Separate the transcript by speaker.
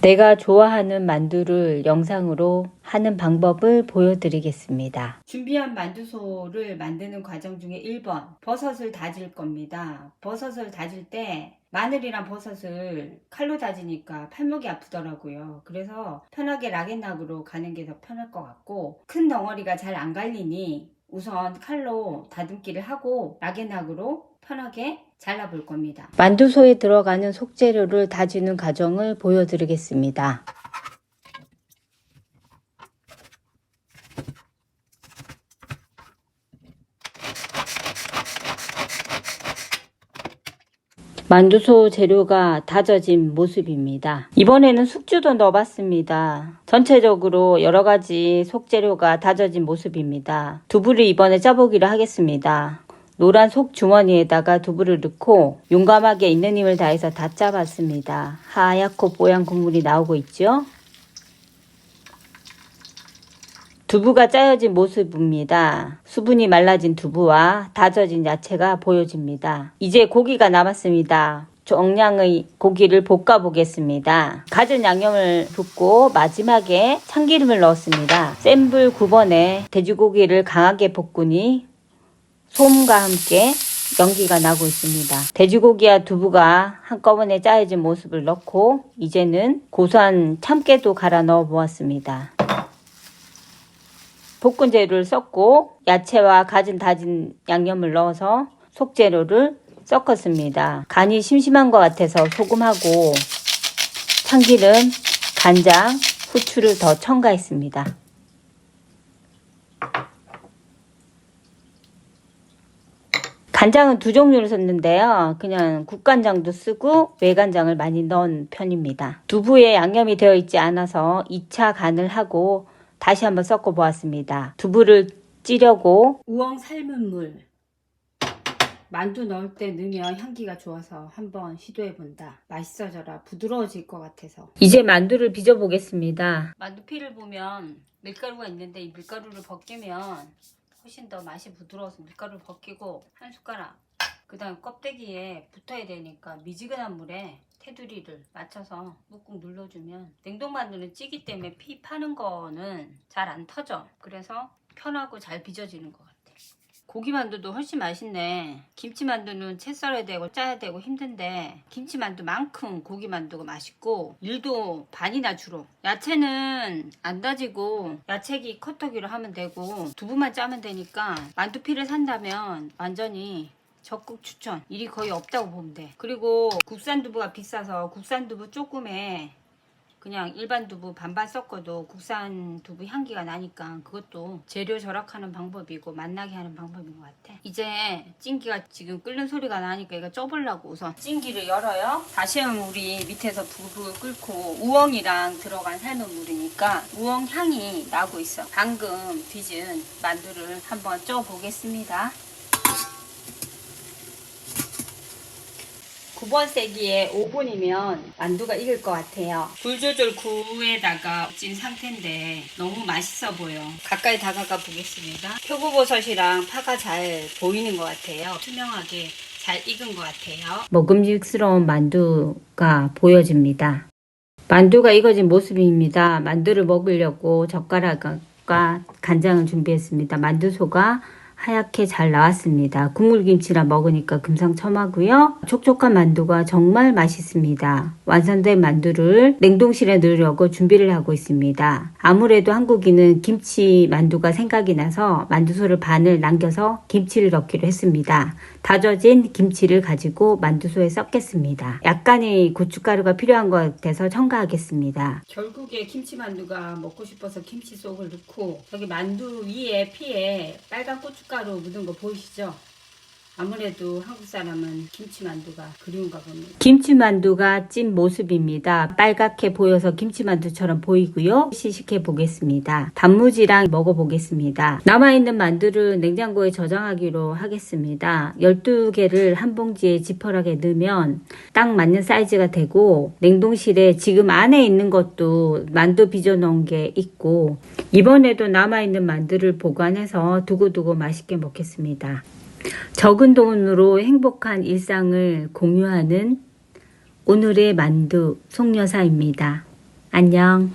Speaker 1: 내가 좋아하는 만두를 영상으로 하는 방법을 보여드리겠습니다. 준비한 만두소를 만드는 과정 중에 1번 버섯을 다질 겁니다. 버섯을 다질 때 마늘이랑 버섯을 칼로 다지니까 팔목이 아프더라고요. 그래서 편하게 락앤락으로 가는 게 더 편할 것 같고 큰 덩어리가 잘 안 갈리니 우선 칼로 다듬기를 하고 락앤락으로 편하게 잘라볼 겁니다. 만두소에 들어가는 속재료를 다지는 과정을 보여드리겠습니다. 만두소 재료가 다져진 모습입니다. 이번에는 숙주도 넣어봤습니다. 전체적으로 여러 가지 속재료가 다져진 모습입니다. 두부를 이번에 짜보기를 하겠습니다. 노란 속 주머니에다가 두부를 넣고 용감하게 있는 힘을 다해서 다 짜봤습니다. 하얗고 뽀얀 국물이 나오고 있죠? 두부가 짜여진 모습입니다. 수분이 말라진 두부와 다져진 야채가 보여집니다. 이제 고기가 남았습니다. 정량의 고기를 볶아 보겠습니다. 갖은 양념을 붓고 마지막에 참기름을 넣었습니다. 센 불 9번에 돼지고기를 강하게 볶으니 소음과 함께 연기가 나고 있습니다. 돼지고기와 두부가 한꺼번에 짜여진 모습을 넣고 이제는 고소한 참깨도 갈아 넣어 보았습니다. 볶은 재료를 섞고 야채와 가진 다진 양념을 넣어서 속재료를 섞었습니다. 간이 심심한 것 같아서 소금하고 참기름, 간장, 후추를 더 첨가했습니다. 간장은 두 종류를 썼는데요. 그냥 국간장도 쓰고 외간장을 많이 넣은 편입니다. 두부에 양념이 되어 있지 않아서 2차 간을 하고 다시 한번 섞어 보았습니다. 두부를 찌려고 우엉 삶은 물 만두 넣을 때 넣으면 향기가 좋아서 한번 시도해 본다. 맛있어져라. 부드러워질 것 같아서. 이제 만두를 빚어 보겠습니다. 만두 피를 보면 밀가루가 있는데 이 밀가루를 벗기면 훨씬 더 맛이 부드러워서 밀가루를 벗기고 한 숟가락. 그 다음 껍데기에 붙어야 되니까 미지근한 물에 테두리를 맞춰서 꾹꾹 눌러주면 냉동만두는 찌기 때문에 피 파는 거는 잘 안 터져. 그래서 편하고 잘 빚어지는 것 같아 고기만두도 훨씬 맛있네 김치만두는 채 썰어야 되고 짜야 되고 힘든데 김치만두만큼 고기만두가 맛있고 일도 반이나 줄어 야채는 안 다지고 야채기 커터기로 하면 되고 두부만 짜면 되니까 만두피를 산다면 완전히 적극 추천. 일이 거의 없다고 보면 돼. 그리고 국산 두부가 비싸서 국산 두부 조금에 그냥 일반 두부 반반 섞어도 국산 두부 향기가 나니까 그것도 재료 절약하는 방법이고 맛나게 하는 방법인 것 같아. 이제 찜기가 지금 끓는 소리가 나니까 이거 쪄보려고 우선 찜기를 열어요. 다시금 물이 밑에서 불을 끓고 우엉이랑 들어간 삶은 물이니까 우엉 향이 나고 있어. 방금 빚은 만두를 한번 쪄 보겠습니다. 9번 세기에 5분이면 만두가 익을 것 같아요. 불 조절 9에다가 찐 상태인데 너무 맛있어 보여. 가까이 다가가 보겠습니다. 표고버섯이랑 파가 잘 보이는 것 같아요. 투명하게 잘 익은 것 같아요. 먹음직스러운 만두가 보여집니다. 만두가 익어진 모습입니다. 만두를 먹으려고 젓가락과 간장을 준비했습니다. 만두소가 하얗게 잘 나왔습니다. 국물김치랑 먹으니까 금상첨화고요. 촉촉한 만두가 정말 맛있습니다. 완성된 만두를 냉동실에 넣으려고 준비를 하고 있습니다. 아무래도 한국인은 김치 만두가 생각이 나서 만두소를 반을 남겨서 김치를 넣기로 했습니다. 다져진 김치를 가지고 만두소에 섞겠습니다. 약간의 고춧가루가 필요한 것 같아서 첨가하겠습니다. 결국에 김치 만두가 먹고 싶어서 김치 속을 넣고 여기 만두 위에 피에 빨간 고춧가루 묻은 거 보이시죠? 아무래도 한국 사람은 김치만두가 그리운가 봅니다. 김치만두가 찐 모습입니다. 빨갛게 보여서 김치만두처럼 보이고요. 시식해 보겠습니다. 단무지랑 먹어보겠습니다. 남아있는 만두를 냉장고에 저장하기로 하겠습니다. 12개를 한 봉지에 지퍼락에 넣으면 딱 맞는 사이즈가 되고 냉동실에 지금 안에 있는 것도 만두 빚어 놓은 게 있고 이번에도 남아있는 만두를 보관해서 두고두고 맛있게 먹겠습니다. 적은 돈으로 행복한 일상을 공유하는 오늘의 만두 송여사입니다. 안녕.